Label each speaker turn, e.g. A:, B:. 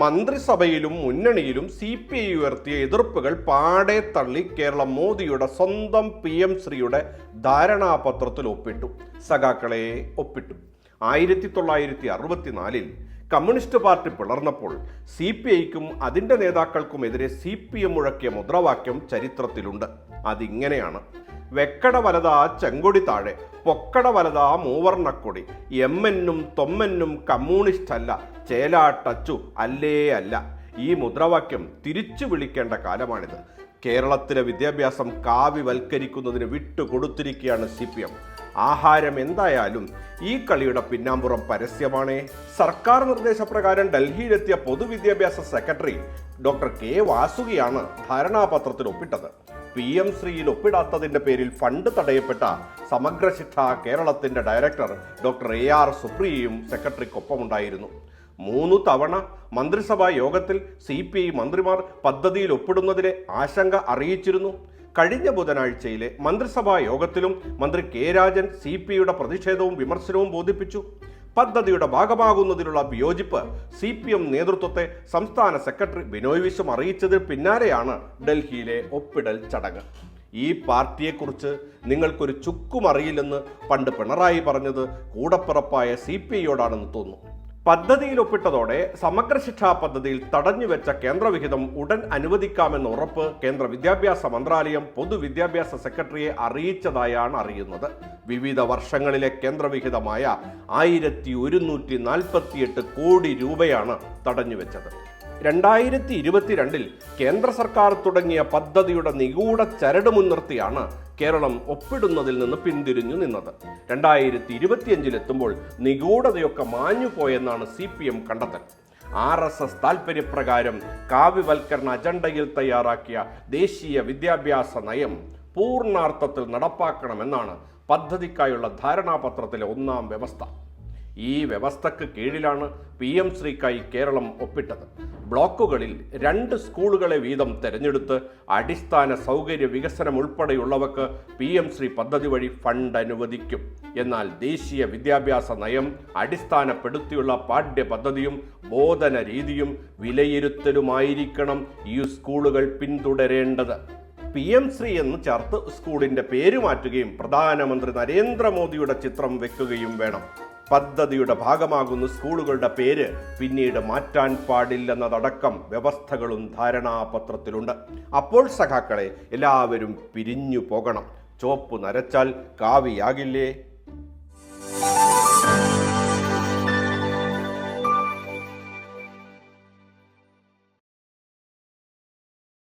A: മന്ത്രിസഭയിലും മുന്നണിയിലും C P I ഉയർത്തിയ എതിർപ്പുകൾ പാടെ തള്ളി കേരളം മോദിയുടെ സ്വന്തം പി എം ശ്രീയുടെ ധാരണാപത്രത്തിൽ ഒപ്പിട്ടു. സഖാക്കളെ ഒപ്പിട്ടു. ആയിരത്തി തൊള്ളായിരത്തി അറുപത്തിനാലിൽ കമ്മ്യൂണിസ്റ്റ് പാർട്ടി പിളർന്നപ്പോൾ സി പി ഐക്കും അതിന്റെ നേതാക്കൾക്കുമെതിരെ സി പി എം മുഴക്കിയ മുദ്രാവാക്യം ചരിത്രത്തിലുണ്ട്. അതിങ്ങനെയാണ്. വെക്കട വലതാ ചെങ്കൊടി താഴെ പൊക്കട വലതാ മൂവർണക്കൊടി എമ്മെന്നും തൊമ്മെന്നും കമ്മ്യൂണിസ്റ്റ് അല്ല ചേലാട്ടച്ചു അല്ലേ അല്ല. ഈ മുദ്രാവാക്യം തിരിച്ചു വിളിക്കേണ്ട കാലമാണിത്. കേരളത്തിലെ വിദ്യാഭ്യാസം കാവ്യവൽക്കരിക്കുന്നതിന് വിട്ടുകൊടുത്തിരിക്കുകയാണ് സി പി എം. ആഹാരം എന്തായാലും ഈ കളിയുടെ പിന്നാമ്പുറം പരസ്യമാണ്. സർക്കാർ നിർദ്ദേശപ്രകാരം ഡൽഹിയിലെത്തിയ പൊതുവിദ്യാഭ്യാസ സെക്രട്ടറി ഡോക്ടർ കെ വാസുകിയാണ് ധാരണാപത്രത്തിൽ ഒപ്പിട്ടത്. പി എം ശ്രീയിൽ ഒപ്പിടാത്തതിന്റെ പേരിൽ ഫണ്ട് തടയപ്പെട്ട സമഗ്ര ശിക്ഷ കേരളത്തിന്റെ ഡയറക്ടർ ഡോക്ടർ എ ആർ സുപ്രിയയും സെക്രട്ടറിക്കൊപ്പമുണ്ടായിരുന്നു. മൂന്ന് തവണ മന്ത്രിസഭാ യോഗത്തിൽ സി പി ഐ മന്ത്രിമാർ പദ്ധതിയിൽ ഒപ്പിടുന്നതിലെ ആശങ്ക അറിയിച്ചിരുന്നു. കഴിഞ്ഞ ബുധനാഴ്ചയിലെ മന്ത്രിസഭാ യോഗത്തിലും മന്ത്രി കെ രാജൻ സി പി പ്രതിഷേധവും വിമർശനവും ബോധിപ്പിച്ചു. പദ്ധതിയുടെ ഭാഗമാകുന്നതിനുള്ള വിയോജിപ്പ് സി പി എം നേതൃത്വത്തെ സംസ്ഥാന സെക്രട്ടറി ബിനോയ് വിശ്വം അറിയിച്ചതിന് പിന്നാലെയാണ് ഡൽഹിയിലെ ഒപ്പിടൽ ചടങ്ങ്. ഈ പാർട്ടിയെക്കുറിച്ച് നിങ്ങൾക്കൊരു ചുക്കും അറിയില്ലെന്ന് പണ്ട് പിണറായി പറഞ്ഞത് കൂടപ്പിറപ്പായ സി പി ഐയോടാണെന്ന് തോന്നുന്നു. പദ്ധതിയിൽ ഒപ്പിട്ടതോടെ സമഗ്ര ശിക്ഷാ പദ്ധതിയിൽ തടഞ്ഞുവെച്ച കേന്ദ്രവിഹിതം ഉടൻ അനുവദിക്കാമെന്ന ഉറപ്പ് കേന്ദ്ര വിദ്യാഭ്യാസ മന്ത്രാലയം പൊതുവിദ്യാഭ്യാസ സെക്രട്ടറിയെ അറിയിച്ചതായാണ് അറിയുന്നത്. വിവിധ വർഷങ്ങളിലെ കേന്ദ്രവിഹിതമായ ആയിരത്തി ഒരുന്നൂറ്റി നാൽപ്പത്തിയെട്ട് കോടി രൂപയാണ് തടഞ്ഞുവെച്ചത് രണ്ടായിരത്തി ഇരുപത്തിരണ്ടിൽ കേന്ദ്ര സർക്കാർ തുടങ്ങിയ പദ്ധതിയുടെ നിഗൂഢ ചരട് മുൻനിർത്തിയാണ് കേരളം ഒപ്പിടുന്നതിൽ നിന്ന് പിന്തിരിഞ്ഞു നിന്നത്. രണ്ടായിരത്തി ഇരുപത്തിയഞ്ചിലെത്തുമ്പോൾ നിഗൂഢതയൊക്കെ മാഞ്ഞുപോയെന്നാണ് സി പി എം കണ്ടെത്തൽ. ആർ എസ് എസ് താൽപര്യപ്രകാരം കാവ്യവൽക്കരണ അജണ്ടയിൽ തയ്യാറാക്കിയ ദേശീയ വിദ്യാഭ്യാസ നയം പൂർണാർത്ഥത്തിൽ നടപ്പാക്കണമെന്നാണ് പദ്ധതിക്കായുള്ള ധാരണാപത്രത്തിലെ ഒന്നാം വ്യവസ്ഥ. ഈ വ്യവസ്ഥക്ക് കീഴിലാണ് പി എം ശ്രീക്കായി കേരളം ഒപ്പിട്ടത്. ബ്ലോക്കുകളിൽ രണ്ട് സ്കൂളുകളെ വീതം തെരഞ്ഞെടുത്ത് അടിസ്ഥാന സൗകര്യ വികസനം ഉൾപ്പെടെയുള്ളവക്ക് പി എം ശ്രീ പദ്ധതി വഴി ഫണ്ട് അനുവദിക്കും. എന്നാൽ ദേശീയ വിദ്യാഭ്യാസ നയം അടിസ്ഥാനപ്പെടുത്തിയുള്ള പാഠ്യപദ്ധതിയും ബോധന രീതിയും വിലയിരുത്തലുമായിരിക്കണം ഈ സ്കൂളുകൾ പിന്തുടരേണ്ടത്. പി എം ശ്രീ എന്ന് ചേർത്ത് സ്കൂളിന്റെ പേര് മാറ്റുകയും പ്രധാനമന്ത്രി നരേന്ദ്രമോദിയുടെ ചിത്രം വെക്കുകയും വേണം. പദ്ധതിയുടെ ഭാഗമാകുന്ന സ്കൂളുകളുടെ പേര് പിന്നീട് മാറ്റാൻ പാടില്ലെന്നതടക്കം വ്യവസ്ഥകളും ധാരണാപത്രത്തിലുണ്ട്. അപ്പോൾ സഖാക്കളെ എല്ലാവരും പിരിഞ്ഞു പോകണം. ചോപ്പ് നരച്ചാൽ കാവിയാകില്ലേ